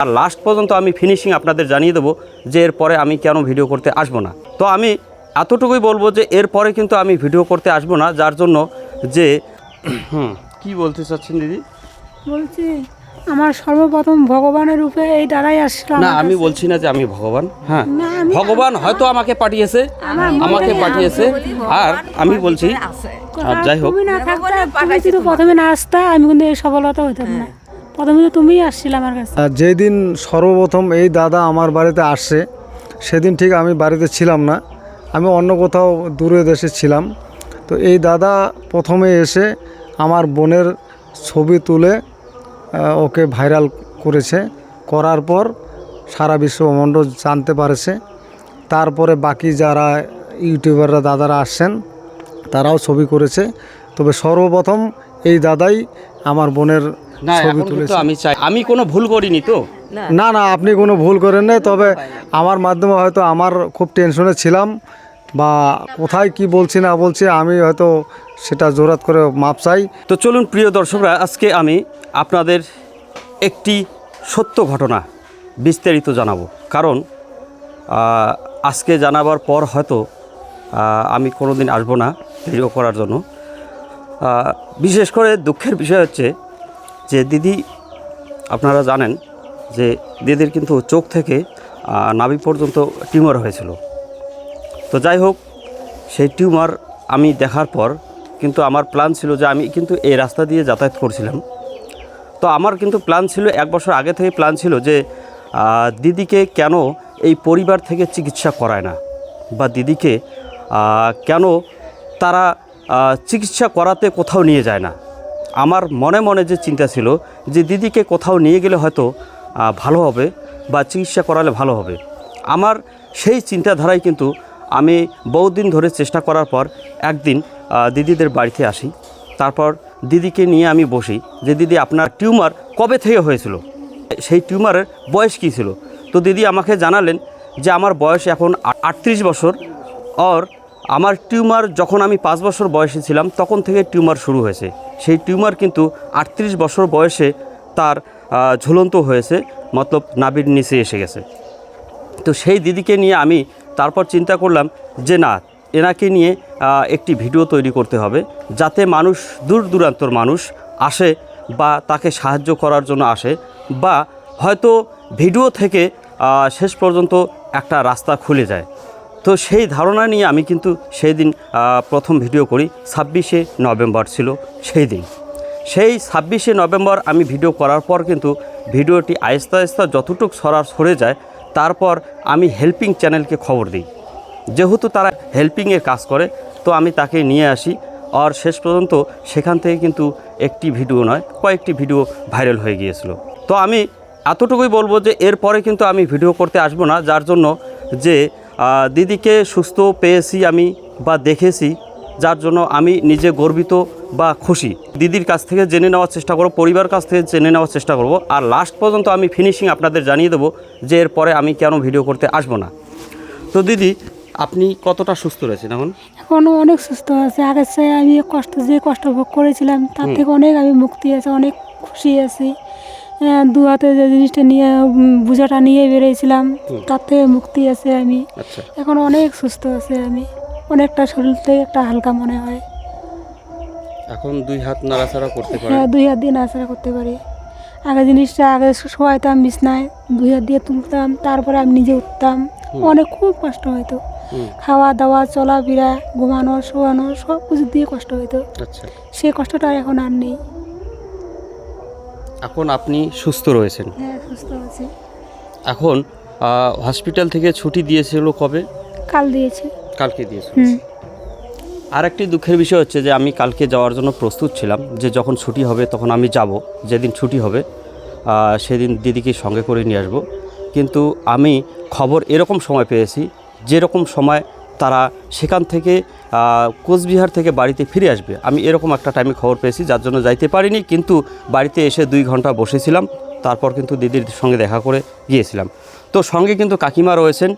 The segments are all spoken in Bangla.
আর লাস্ট পর্যন্ত আমি ফিনিশিং আপনাদের জানিয়ে দেবো যে এরপরে আমি কেন ভিডিও করতে আসব না। তো আমি এতটুকুই বলব যে এরপরে কিন্তু আমি ভিডিও করতে আসব না যার জন্য যে হুম কী বলতে চাচ্ছেন দিদি? বলছি আমার সর্বপ্রথম ভগবানের রূপে এই দাদাই আসছিল না আমি বলছি না যে আমি ভগবান হ্যাঁ। না, ভগবান হয়তো আমাকে পাঠিয়েছে আমাকে পাঠিয়েছে আর আমি বলছি আর যাই হোক। প্রথমে না আসতা আমি কিন্তু এই সফলতা হইতাম না। প্রথমে তো আসছিল আমার কাছে। যেদিন সর্বপ্রথম এই দাদা আমার বাড়িতে আসছে সেদিন ঠিক আমি বাড়িতে ছিলাম না। আমি অন্য কোথাও দূরে দেশে ছিলাম। তো এই দাদা প্রথমে এসে আমার বোনের ছবি তুলে ওকে ভাইরাল করেছে। করার পর সারা বিশ্বব্রহ্মাণ্ড জানতে পারেছে। তারপরে বাকি যারা ইউটিউবাররা, দাদারা আসছেন, তারাও ছবি করেছে। তবে সর্বপ্রথম এই দাদাই আমার বোনের না এখন কিন্তু আমি চাই আমি কোনো ভুল করিনি তো। না। না আপনি কোনো ভুল করেন না তবে আমার মাধ্যমে হয়তো আমার খুব টেনশনে ছিলাম বা কোথায় কি বলছি না বলছি আমি হয়তো সেটা জোরাত করে মাপ চাই। তো চলুন প্রিয় দর্শকরা আজকে আমি আপনাদের একটি সত্য ঘটনা বিস্তারিত জানাব। কারণ আজকে জানাবার পর হয়তো আমি কোনো দিন আসব না ভিডিও করার জন্য। বিশেষ করে দুঃখের বিষয় হচ্ছে যে দিদি, আপনারা জানেন যে দিদির কিন্তু চোখ থেকে নাভি পর্যন্ত টিউমার হয়েছিল। তো যাই হোক, সেই টিউমার আমি দেখার পর কিন্তু আমার প্ল্যান ছিল যে আমি কিন্তু এই রাস্তা দিয়ে যাতায়াত করছিলাম। তো আমার কিন্তু প্ল্যান ছিল, এক বছর আগে থেকে প্ল্যান ছিল যে দিদিকে কেন এই পরিবার থেকে চিকিৎসা করায় না? বা দিদিকে কেন তারা চিকিৎসা করাতে কোথাও নিয়ে যায় না? আমার মনে মনে যে চিন্তা ছিল যে দিদিকে কোথাও নিয়ে গেলে হয়তো ভালো হবে বা চিকিৎসা করালে ভালো হবে। আমার সেই চিন্তাধারায় কিন্তু আমি বহুদিন ধরে চেষ্টা করার পর একদিন দিদিদের বাড়িতে আসি। তারপর দিদিকে নিয়ে আমি বসি যে, দিদি, আপনার টিউমার কবে থেকে হয়েছিল? সেই টিউমারের বয়স কী ছিল? তো দিদি আমাকে জানালেন যে, আমার বয়স এখন আটত্রিশ বছর আর আমার টিউমার যখন আমি পাঁচ বছর বয়সে ছিলাম, তখন থেকে টিউমার শুরু হয়েছে। সেই টিউমার কিন্তু আটত্রিশ বছর বয়সে তার ঝুলন্ত হয়েছে, মতলব নাবির নিচে এসে গেছে। তো সেই দিদিকে নিয়ে আমি তারপর চিন্তা করলাম যে না, এনাকে নিয়ে একটি ভিডিও তৈরি করতে হবে, যাতে মানুষ, দূর দূরান্তর মানুষ আসে বা তাকে সাহায্য করার জন্য আসে বা হয়তো ভিডিও থেকে শেষ পর্যন্ত একটা রাস্তা খুলে যায়। তো সেই ধারণা নিয়ে আমি কিন্তু সেই দিন প্রথম ভিডিও করি। ছাব্বিশে নভেম্বর ছিল সেই দিন। সেই ছাব্বিশে নভেম্বর আমি ভিডিও করার পর কিন্তু ভিডিওটি আস্তে আস্তে যতটুকু সরার, সরে যায়, তারপর আমি হেল্পিং চ্যানেলকে খবর দিই। যেহেতু তারা হেল্পিংয়ের কাজ করে, তো আমি তাকে নিয়ে আসি আর শেষ পর্যন্ত সেখান থেকে কিন্তু একটি ভিডিও নয়, কয়েকটি ভিডিও ভাইরাল হয়ে গিয়েছিল। তো আমি এতটুকুই বলব যে এরপরে কিন্তু আমি ভিডিও করতে আসব না, যার জন্য যে দিদিকে সুস্থ পেয়েছি আমি বা দেখেছি যার জন্য আমি নিজে গর্বিত বা খুশি। দিদির কাছ থেকে জেনে নেওয়ার চেষ্টা করব পরিবার কাছ থেকে জেনে নেওয়ার চেষ্টা করব। আর লাস্ট পর্যন্ত আমি ফিনিশিং আপনাদের জানিয়ে দেবো যে এরপরে আমি কেন ভিডিও করতে আসব না। তো দিদি আপনি কতটা সুস্থ রয়েছেন এখন? এখন অনেক সুস্থ আছে। আগের চেয়ে আমি কষ্ট যে কষ্ট ভোগ করেছিলাম তার থেকে অনেক আমি মুক্তি আছে অনেক খুশি আছি। দু হাতে যে জিনিসটা নিয়ে বোঝাটা নিয়ে বেরিয়েছিলাম তার থেকে মুক্তি আছে আমি। আচ্ছা। এখন অনেক সুস্থ আছে আমি। অনেকটা শরীর থেকে একটা হালকা মনে হয়। এখন দুই হাত নাড়াচাড়া করতে পারেন? হ্যাঁ দুই হাত দিয়ে নাচড়া করতে পারি। আগে জিনিসটা আগে শোয়াইতাম বিছনায় দুই হাত দিয়ে তুলতাম তারপরে আমি নিজে উঠতাম। অনেক খুব কষ্ট হুম। খাওয়া দাওয়া চলাফেরা ঘুমানো শোয়ানো সব কিছু দিয়ে কষ্ট হতো সে কষ্টটা এখন আর নেই। এখন আপনি সুস্থ রয়েছেন? হ্যাঁ সুস্থ আছি। এখন হসপিটাল থেকে ছুটি দিয়েছিল কবে? কাল দিয়েছে। কালকে দিয়েছিল। হুম। আর একটি দুঃখের বিষয় হচ্ছে যে আমি কালকে যাওয়ার জন্য প্রস্তুত ছিলাম যে যখন ছুটি হবে তখন আমি যাব যেদিন ছুটি হবে সেদিন দিদিকে সঙ্গে করে নিয়ে আসব। কিন্তু আমি খবর এরকম সময় পেয়েছি যেরকম সময় তারা সেখান থেকে কোচবিহার থেকে বাড়িতে ফিরে আসবে। আমি এরকম একটা টাইমে খবর পেয়েছি যার জন্য যাইতে পারিনি কিন্তু বাড়িতে এসে দুই ঘণ্টা বসেছিলাম তারপর কিন্তু দিদির সঙ্গে দেখা করে গিয়েছিলাম। তো সঙ্গে কিন্তু কাকিমা রয়েছেন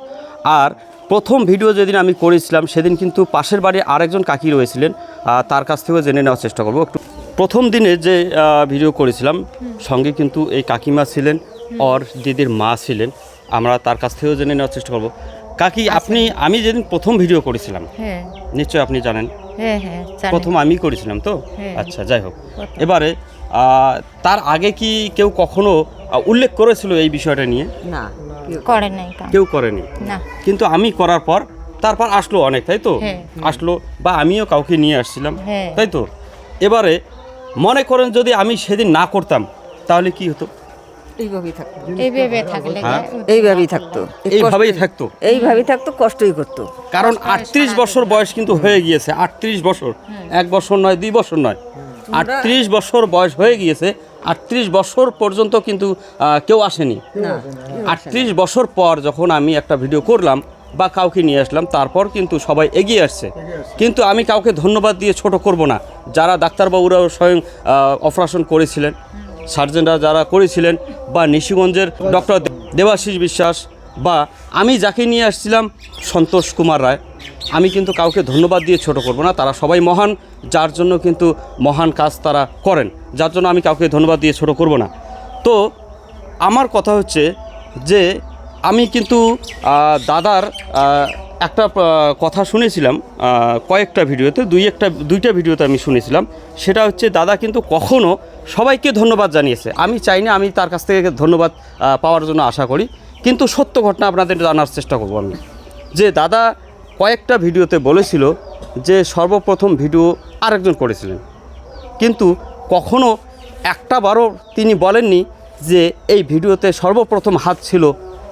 আর প্রথম ভিডিও যেদিন আমি করেছিলাম সেদিন কিন্তু পাশের বাড়ির আরেকজন কাকি রয়েছিলেন তার কাছ থেকেও জেনে নেওয়ার চেষ্টা করব। একটু প্রথম দিনে যে ভিডিও করেছিলাম সঙ্গে কিন্তু এই কাকিমা ছিলেন ওর দিদির মা ছিলেন আমরা তার কাছ থেকেও জেনে নেওয়ার চেষ্টা করব। কাকি আপনি আমি যেদিন প্রথম ভিডিও করেছিলাম হ্যাঁ। নিশ্চয়ই আপনি জানেন। হ্যাঁ হ্যাঁ প্রথম আমি করেছিলাম তো? হ্যাঁ। আচ্ছা যাই হোক। এবারে তার আগে কি কেউ কখনো উল্লেখ করেছিল এই বিষয়টা নিয়ে? না করে নাই কেউ করেনি? না। কিন্তু আমি করার পর তারপর আসলো অনেক তাই তো? হ্যাঁ। আসলো বা আমিও কাউকে নিয়ে আসছিলাম হ্যাঁ। তাই তো? এবারে মনে করেন যদি আমি সেদিন না করতাম তাহলে কি হতো? এইভাবেই থাকতো। এইভাবে থাকলে হ্যাঁ। এইভাবেই থাকতো। এইভাবেই থাকতো। এইভাবেই থাকতো কষ্টই করতো। কারণ আটত্রিশ বছর বয়স কিন্তু হয়ে গিয়েছে আটত্রিশ বছর। এক বছর নয় দুই বছর নয়। আটত্রিশ বছর বয়স হয়ে গিয়েছে আটত্রিশ বছর পর্যন্ত কিন্তু কেউ আসেনি। আটত্রিশ বছর পর যখন আমি একটা ভিডিও করলাম বা কাউকে নিয়ে আসলাম তারপর কিন্তু সবাই এগিয়ে আসছে। কিন্তু আমি কাউকে ধন্যবাদ দিয়ে ছোট করব না। যারা ডাক্তারবাবুরাও স্বয়ং অপারেশন করেছিলেন সার্জেনরা যারা করেছিলেন বা নিশিগঞ্জের ডক্টর দেবাশিস বিশ্বাস বা আমি যাকে নিয়ে আসছিলাম সন্তোষ কুমার রায়, আমি কিন্তু কাউকে ধন্যবাদ দিয়ে ছোট করব না, তারা সবাই মহান, যার জন্য কিন্তু মহান কাজ তারা করেন, যার জন্য আমি কাউকে ধন্যবাদ দিয়ে ছোট করব না। তো আমার কথা হচ্ছে যে আমি কিন্তু দাদার একটা কথা শুনেছিলাম কয়েকটা ভিডিওতে, দুই একটা, দুইটা ভিডিওতে আমি শুনেছিলাম, সেটা হচ্ছে দাদা কিন্তু কখনো সবাইকে ধন্যবাদ জানিয়েছে। আমি চাই না আমি তার কাছ থেকে ধন্যবাদ পাওয়ার জন্য আশা করি। কিন্তু সত্য ঘটনা আপনাদের জানার চেষ্টা করব আমি। যে দাদা কয়েকটা ভিডিওতে বলেছিল যে সর্বপ্রথম ভিডিও আরেকজন করেছিলেন। কিন্তু কখনো একটা বারও তিনি বলেননি যে এই ভিডিওতে সর্বপ্রথম হাত ছিল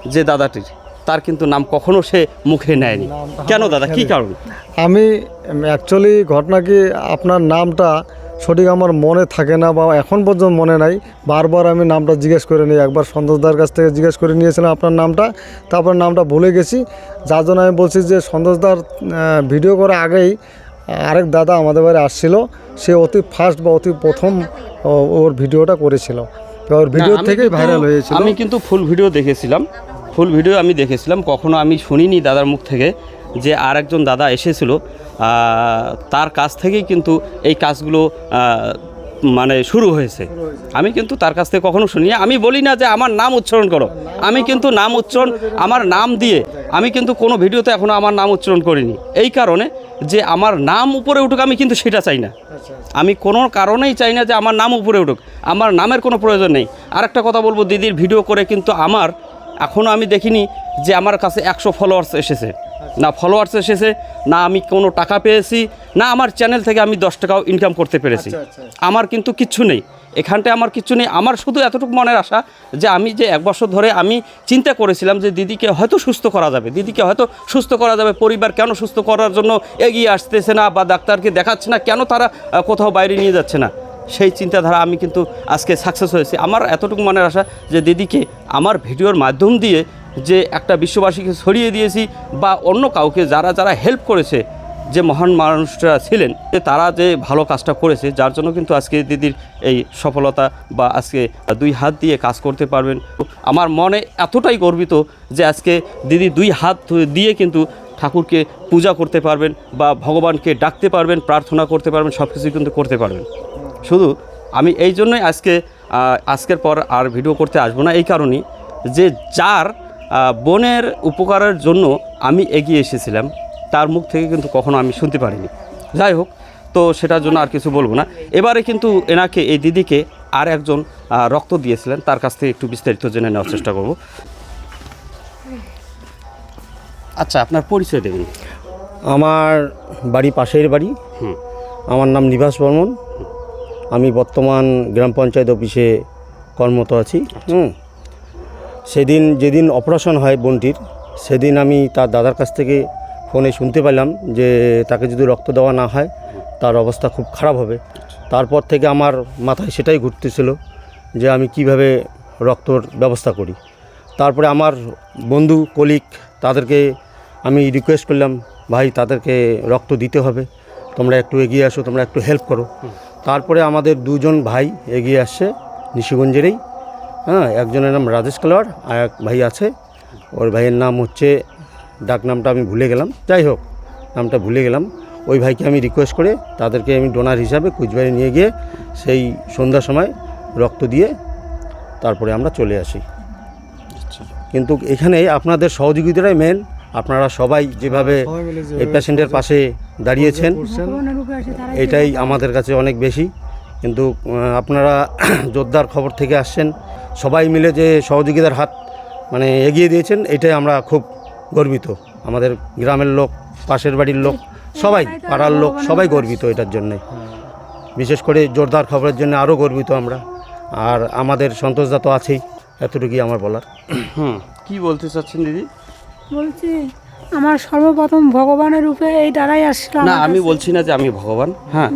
যে দাদাটির। তার কিন্তু নাম কখনো সে মুখে নেয়নি। কেন দাদা কি কারণ? আমি অ্যাকচুয়ালি ঘটনা কি আপনার নামটা সঠিক আমার মনে থাকে না বা এখন পর্যন্ত মনে নাই। বারবার আমি নামটা জিজ্ঞেস করে নিই। একবার সন্তোষদার কাছ থেকে জিজ্ঞেস করে নিয়েছিলাম আপনার নামটা। তারপর নামটা ভুলে গেছি। যার জন্য আমি বলছি যে সন্তোষদার ভিডিও করার আগেই আরেক দাদা আমাদের বাড়ি আসছিল। সে অতি ফার্স্ট বা অতি প্রথম ওর ভিডিওটা করেছিল। ওর ভিডিও থেকেই ভাইরাল হয়েছিল। আমি কিন্তু ফুল ভিডিও দেখেছিলাম। ফুল ভিডিও আমি দেখেছিলাম। কখনো আমি শুনিনি দাদার মুখ থেকে যে আর একজন দাদা এসেছিল। তার কাছ থেকেই কিন্তু এই কাজগুলো মানে শুরু হয়েছে। আমি কিন্তু তার কাছ থেকে কখনো শুনি আমি বলি না যে আমার নাম উচ্চারণ করো। আমি কিন্তু নাম উচ্চারণ, আমার নাম দিয়ে আমি কিন্তু কোনো ভিডিওতে এখনও আমার নাম উচ্চারণ করিনি। এই কারণে যে আমার নাম উপরে উঠুক, আমি কিন্তু সেটা চাই না। আমি কোনো কারণেই চাই না যে আমার নাম উপরে উঠুক। আমার নামের কোনো প্রয়োজন নেই। আর একটা কথা বলব, দিদির ভিডিও করে কিন্তু আমার এখনও আমি দেখিনি যে আমার কাছে একশো ফলোয়ার্স এসেছে। না ফলোয়ার্স এসেছে না আমি কোনো টাকা পেয়েছি না আমার চ্যানেল থেকে আমি দশ টাকাও ইনকাম করতে পেরেছি। আমার কিন্তু কিচ্ছু নেই। এখানটায় আমার কিচ্ছু নেই। আমার শুধু এতটুকু মনের আশা যে আমি যে এক বছর ধরে আমি চিন্তা করেছিলাম যে দিদিকে হয়তো সুস্থ করা যাবে দিদিকে হয়তো সুস্থ করা যাবে পরিবার কেন সুস্থ করার জন্য এগিয়ে আসতেছে না বা ডাক্তারকে দেখাচ্ছে না কেন তারা কোথাও বাইরে নিয়ে যাচ্ছে না? সেই চিন্তাধারা আমি কিন্তু আজকে সাকসেস হয়েছি। আমার এতটুকু মনের আশা যে দিদিকে আমার ভিডিওর মাধ্যম দিয়ে যে একটা বিশ্ববাসীকে ছড়িয়ে দিয়েছি বা অন্য কাউকে যারা যারা হেল্প করেছে, যে মহান মানুষরা ছিলেন, যে তারা যে ভালো কাজটা করেছে, যার জন্য কিন্তু আজকে দিদির এই সফলতা বা আজকে দুই হাত দিয়ে কাজ করতে পারবেন। আমার মনে এতটাই গর্বিত যে আজকে দিদি দুই হাত দিয়ে কিন্তু ঠাকুরকে পূজা করতে পারবেন বা ভগবানকে ডাকতে পারবেন, প্রার্থনা করতে পারবেন সব কিছু কিন্তু করতে পারবেন। শুধু আমি এই জন্যই আজকে আজকের পর আর ভিডিও করতে আসব না, এই কারণেই যে যার বোনের উপকারের জন্য আমি এগিয়ে এসেছিলাম। তার মুখ থেকে কিন্তু কখনো আমি শুনতে পারিনি। যাই হোক তো সেটার জন্য আর কিছু বলব না। এবারে কিন্তু এনাকে এই দিদিকে আর একজন রক্ত দিয়েছিলেন। তার কাছ থেকে একটু বিস্তারিত জেনে নেওয়ার চেষ্টা করব। আচ্ছা আপনার পরিচয় দেবেন আমার বাড়ি পাশের বাড়ি। আমার নাম নিবাস বর্মন। আমি বর্তমান গ্রাম পঞ্চায়েত অফিসে কর্মরত আছি। হুম। সেদিন যেদিন অপারেশন হয় বোনটির, সেদিন আমি তার দাদার কাছ থেকে ফোনে শুনতে পেলাম যে তাকে যদি রক্ত দেওয়া না হয়, তার অবস্থা খুব খারাপ হবে। তারপর থেকে আমার মাথায় সেটাই ঘুরতেছিল যে আমি কীভাবে রক্তর ব্যবস্থা করি। তারপরে আমার বন্ধু কলিক তাদেরকে আমি রিকোয়েস্ট করলাম, ভাই, তাদেরকে রক্ত দিতে হবে, তোমরা একটু এগিয়ে আসো, তোমরা একটু হেল্প করো। তারপরে আমাদের দুজন ভাই এগিয়ে আসছে নিশিগঞ্জেরই। হ্যাঁ একজনের নাম রাজেশ কালোয়ার আর এক ভাই আছে। ওর ভাইয়ের নাম হচ্ছে ডাক নামটা আমি ভুলে গেলাম। যাই হোক নামটা ভুলে গেলাম। ওই ভাইকে আমি রিকোয়েস্ট করে তাদেরকে আমি ডোনার হিসাবে কুচবিহারে নিয়ে গিয়ে সেই সন্ধ্যার সময় রক্ত দিয়ে তারপরে আমরা চলে আসি। আচ্ছা। কিন্তু এখানে আপনাদের সহযোগিতাটাই মেন আপনারা সবাই যেভাবে এই পেশেন্টের পাশে দাঁড়িয়েছেন এটাই আমাদের কাছে অনেক বেশি। কিন্তু আপনারা যোদ্ধার খবর থেকে আসছেন। সবাই মিলে যে সহযোগিতার হাত মানে এগিয়ে দিয়েছেন এটাই আমরা খুব গর্বিত। আমাদের গ্রামের লোক পাশের বাড়ির লোক সবাই পাড়ার লোক সবাই গর্বিত এটার জন্যে। বিশেষ করে জোরদার খবরের জন্য আরও গর্বিত আমরা। আর আমাদের সন্তোষদা তো আছেই এতটুকুই আমার বলার। হুম কী বলতে চাচ্ছেন দিদি? বলছি আমার সর্বপ্রথম ভগবানের রূপে এই দ্বারাই আসছিল না আমি বলছি না যে আমি ভগবান হ্যাঁ।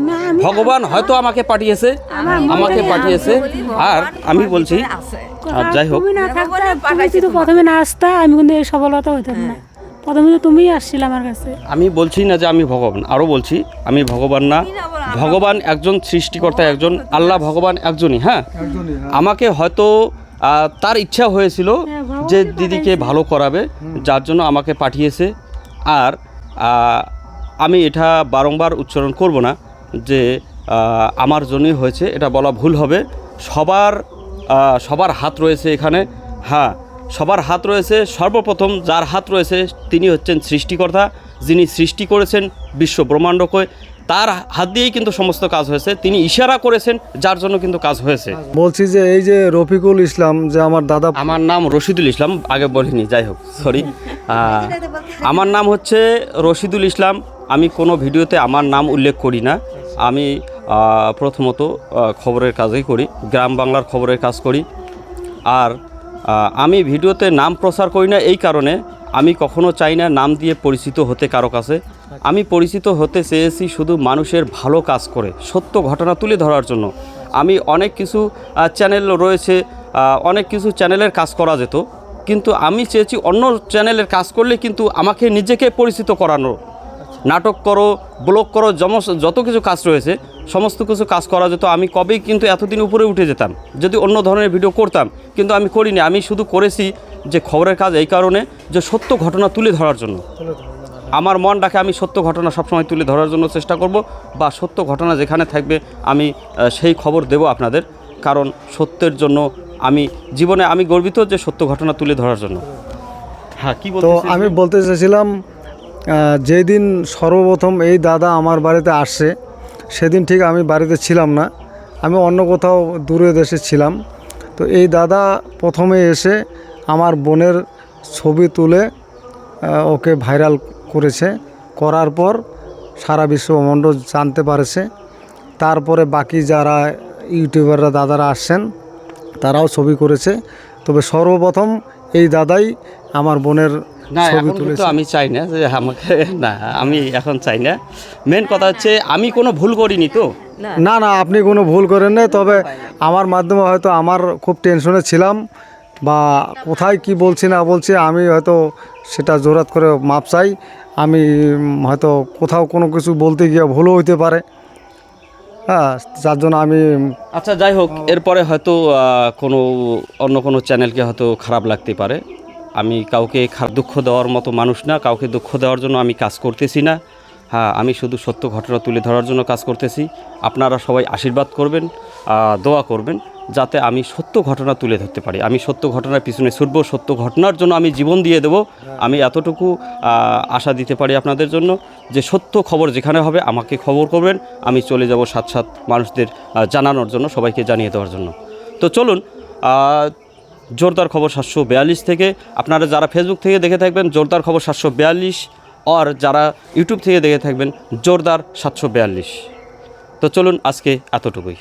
ভগবান হয়তো আমাকে পাঠিয়েছে আমাকে পাঠিয়েছে আর আমি বলছি আর যাই হোক। না থাকতে প্রথমে না আসতা আমি কিন্তু এই সফলতা হইতাম না। প্রথমে তো তুমিই আসছিল আমার কাছে। আমি বলছি না যে আমি ভগবান আরও বলছি আমি ভগবান না ভগবান একজন সৃষ্টিকর্তা একজন আল্লাহ ভগবান একজনই হ্যাঁ। হ্যাঁ। আমাকে হয়তো তার ইচ্ছা হয়েছিল হ্যাঁ, যে দিদিকে ভালো করাবে যার জন্য আমাকে পাঠিয়েছে। আর আমি এটা বারংবার উচ্চারণ করব না যে আমার জন্যই হয়েছে এটা বলা ভুল হবে। সবার সবার হাত রয়েছে এখানে। হ্যাঁ সবার হাত রয়েছে। সর্বপ্রথম যার হাত রয়েছে তিনি হচ্ছেন সৃষ্টিকর্তা। যিনি সৃষ্টি করেছেন বিশ্ব ব্রহ্মাণ্ডকে তার হাত দিয়েই কিন্তু সমস্ত কাজ হয়েছে। তিনি ইশারা করেছেন যার জন্য কিন্তু কাজ হয়েছে। বলছি যে এই যে রফিকুল ইসলাম যে আমার দাদা আমার নাম রশিদুল ইসলাম আগে বলিনি যাই হোক সরি আমার নাম হচ্ছে রশিদুল ইসলাম। আমি কোনো ভিডিওতে আমার নাম উল্লেখ করি না। আমি প্রথমত খবরের কাজই করি গ্রাম বাংলার খবরের কাজ করি। আর আমি ভিডিওতে নাম প্রচার করি না এই কারণে। আমি কখনো চাই না নাম দিয়ে পরিচিত হতে কারও কাছে। আমি পরিচিত হতে চেয়েছি শুধু মানুষের ভালো কাজ করে, সত্য ঘটনা তুলে ধরার জন্য। আমি অনেক কিছু চ্যানেল রয়েছে অনেক কিছু চ্যানেলের কাজ করা যেত। কিন্তু আমি চেয়েছি অন্য চ্যানেলের কাজ করলে কিন্তু আমাকে নিজেকে পরিচিত করানো। নাটক করো, ব্লগ করো জমস- যত কিছু কাজ রয়েছে, সমস্ত কিছু কাজ করা যেত। আমি কবেই কিন্তু এতদিন উপরে উঠে যেতাম, যদি অন্য ধরনের ভিডিও করতাম। কিন্তু আমি করিনি, আমি শুধু করেছি যে খবরের কাজ এই কারণে, যে সত্য ঘটনা তুলে ধরার জন্য। আমার মন ডাকে আমি সত্য ঘটনা সবসময় তুলে ধরার জন্য চেষ্টা করব বা সত্য ঘটনা যেখানে থাকবে আমি সেই খবর দেব আপনাদের। কারণ সত্যের জন্য আমি জীবনে আমি গর্বিত যে সত্য ঘটনা তুলে ধরার জন্য। হ্যাঁ কি তো আমি বলতে চাইছিলাম আহ, যেদিন সর্বপ্রথম এই দাদা আমার বাড়িতে আসছে সেদিন ঠিক আমি বাড়িতে ছিলাম না। আমি অন্য কোথাও দূরে দেশে ছিলাম। তো এই দাদা প্রথমে এসে আমার বোনের ছবি তুলে ওকে ভাইরাল করেছে করার পর সারা বিশ্বব্রহ্মাণ্ড জানতে পারেছে। তারপরে বাকি যারা ইউটিউবাররা দাদারা আসছেন তারাও ছবি করেছে। তবে সর্বপ্রথম এই দাদাই আমার বোনের না ছবি তুলেছে। আমি চাই না যে আমাকে না আমি এখন চাই না। মেন কথা হচ্ছে আমি কোনো ভুল করিনি তো? না না আপনি কোনো ভুল করেন না। তবে আমার মাধ্যমে হয়তো আমার খুব টেনশনে ছিলাম। বা কোথায় কি বলছি না বলছি, আমি হয়তো সেটা জোরাত করে মাপ চাই। আমি হয়তো কোথাও কোনো কিছু বলতে গিয়ে ভুলও হইতে পারে। হ্যাঁ যার জন্য আমি আচ্ছা যাই হোক, এরপরে হয়তো কোনো অন্য কোনো চ্যানেলকে হয়তো খারাপ লাগতে পারে। আমি কাউকে দুঃখ দেওয়ার মতো মানুষ না, কাউকে দুঃখ দেওয়ার জন্য আমি কাজ করতেছি না। হ্যাঁ আমি শুধু সত্য ঘটনা তুলে ধরার জন্য কাজ করতেছি। আপনারা সবাই আশীর্বাদ করবেন দোয়া করবেন। যাতে আমি সত্য ঘটনা তুলে ধরতে পারি। আমি সত্য ঘটনার পিছনে ছুটবো, সত্য ঘটনার জন্য আমি জীবন দিয়ে দেব। আমি এতটুকু আশা দিতে পারি আপনাদের জন্য যে সত্য খবর যেখানে হবে আমাকে খবর করবেন। আমি চলে যাব সাথ সাথ মানুষদের জানানোর জন্য, সবাইকে জানিয়ে দেওয়ার জন্য। তো চলুন জোরদার খবর সাতশো বিয়াল্লিশ থেকে আপনারা যারা ফেসবুক থেকে দেখে থাকবেন, জোরদার খবর সাতশো বিয়াল্লিশ আর যারা ইউটিউব থেকে দেখে থাকবেন, জোরদার সাতশো বিয়াল্লিশ। তো চলুন আজকে এতটুকুই।